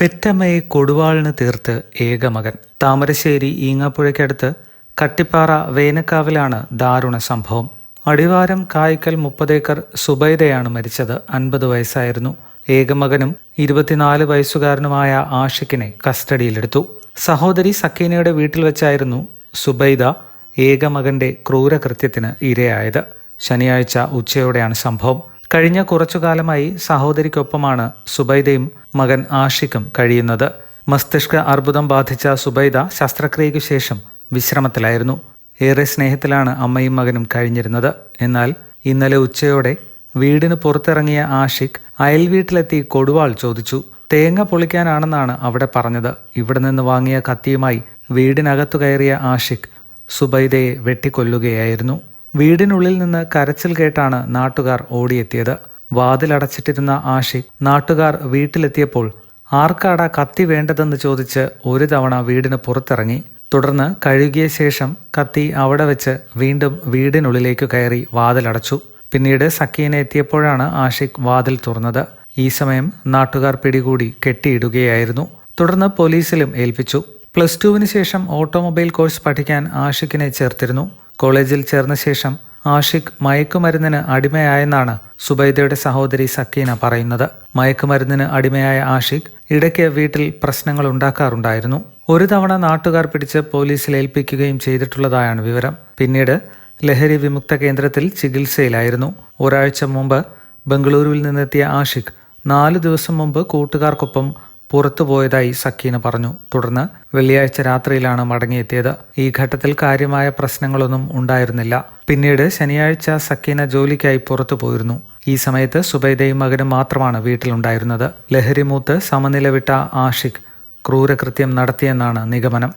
പെറ്റമ്മയെ കൊടുവാളിന് തീർത്ത് ഏകമകൻ. താമരശ്ശേരി ഈങ്ങാപ്പുഴയ്ക്കടുത്ത് കട്ടിപ്പാറ വേനക്കാവിലാണ് ദാരുണ സംഭവം. അടിവാരം കായ്ക്കൽ മുപ്പതേക്കർ സുബൈദയാണ് മരിച്ചത്. അൻപത് വയസ്സായിരുന്നു. ഏകമകനും ഇരുപത്തിനാല് വയസ്സുകാരനുമായ ആഷിഖിനെ കസ്റ്റഡിയിലെടുത്തു. സഹോദരി സക്കീനയുടെ വീട്ടിൽ വെച്ചായിരുന്നു സുബൈദ ഏകമകന്റെ ക്രൂരകൃത്യത്തിന് ഇരയായത്. ശനിയാഴ്ച ഉച്ചയോടെയാണ് സംഭവം. കഴിഞ്ഞ കുറച്ചു കാലമായി സഹോദരിക്കൊപ്പമാണ് സുബൈദയും മകൻ ആഷിഖും കഴിയുന്നത്. മസ്തിഷ്ക അർബുദം ബാധിച്ച സുബൈദ ശസ്ത്രക്രിയയ്ക്കു ശേഷം വിശ്രമത്തിലായിരുന്നു. ഏറെ സ്നേഹത്തിലാണ് അമ്മയും മകനും കഴിഞ്ഞിരുന്നത്. എന്നാൽ ഇന്നലെ ഉച്ചയോടെ വീടിന് പുറത്തിറങ്ങിയ ആഷിഖ് അയൽ വീട്ടിലെത്തി കൊടുവാൾ ചോദിച്ചു തേങ്ങ പൊളിക്കാനാണെന്നാണ് അവിടെ പറഞ്ഞത്. ഇവിടെ നിന്ന് വാങ്ങിയ കത്തിയുമായി വീടിനകത്തു കയറിയ ആഷിഖ് സുബൈദയെ വെട്ടിക്കൊല്ലുകയായിരുന്നു. വീടിനുള്ളിൽ നിന്ന് കരച്ചിൽ കേട്ടാണ് നാട്ടുകാർ ഓടിയെത്തിയത്. വാതിലടച്ചിട്ടിരുന്ന ആഷിഖ് നാട്ടുകാർ വീട്ടിലെത്തിയപ്പോൾ ആർക്കാടാ കത്തി വേണ്ടതെന്ന് ചോദിച്ച് ഒരു തവണ വീടിന് പുറത്തിറങ്ങി. തുടർന്ന് കഴുകിയ ശേഷം കത്തി അവിടെ വെച്ച് വീണ്ടും വീടിനുള്ളിലേക്ക് കയറി വാതിലടച്ചു. പിന്നീട് സക്കീന എത്തിയപ്പോഴാണ് ആഷിഖ് വാതിൽ തുറന്നത്. ഈ സമയം നാട്ടുകാർ പിടികൂടി കെട്ടിയിടുകയായിരുന്നു. തുടർന്ന് പോലീസിലും ഏൽപ്പിച്ചു. പ്ലസ് ടുവിന് ശേഷം ഓട്ടോമൊബൈൽ കോഴ്സ് പഠിക്കാൻ ആഷിഖിനെ ചേർത്തിരുന്നു. കോളേജിൽ ചേർന്ന ശേഷം ആഷിഖ് മയക്കുമരുന്നിന് അടിമയായെന്നാണ് സുബൈദയുടെ സഹോദരി സക്കീന പറയുന്നത്. മയക്കുമരുന്നിന് അടിമയായ ആഷിഖ് ഇടയ്ക്ക് വീട്ടിൽ പ്രശ്നങ്ങൾ ഉണ്ടാക്കാറുണ്ടായിരുന്നു. ഒരു തവണ നാട്ടുകാർ പിടിച്ച് പോലീസിൽ ഏൽപ്പിക്കുകയും ചെയ്തിട്ടുള്ളതായാണ് വിവരം. പിന്നീട് ലഹരി വിമുക്ത കേന്ദ്രത്തിൽ ചികിത്സയിലായിരുന്നു. ഒരാഴ്ച മുമ്പ് ബംഗളൂരുവിൽ നിന്നെത്തിയ ആഷിഖ് നാല് ദിവസം മുമ്പ് കൂട്ടുകാർക്കൊപ്പം പുറത്തുപോയതായി സക്കീന പറഞ്ഞു. തുടർന്ന് വെള്ളിയാഴ്ച രാത്രിയിലാണ് മടങ്ങിയെത്തിയത്. ഈ ഘട്ടത്തിൽ കാര്യമായ പ്രശ്നങ്ങളൊന്നും ഉണ്ടായിരുന്നില്ല. പിന്നീട് ശനിയാഴ്ച സക്കീന ജോലിക്കായി പുറത്തു പോയിരുന്നു. ഈ സമയത്ത് സുബൈദയും മകനും മാത്രമാണ് വീട്ടിലുണ്ടായിരുന്നത്. ലഹരിമൂത്ത് സമനില വിട്ട ആഷിഖ് ക്രൂരകൃത്യം നടത്തിയെന്നാണ് നിഗമനം.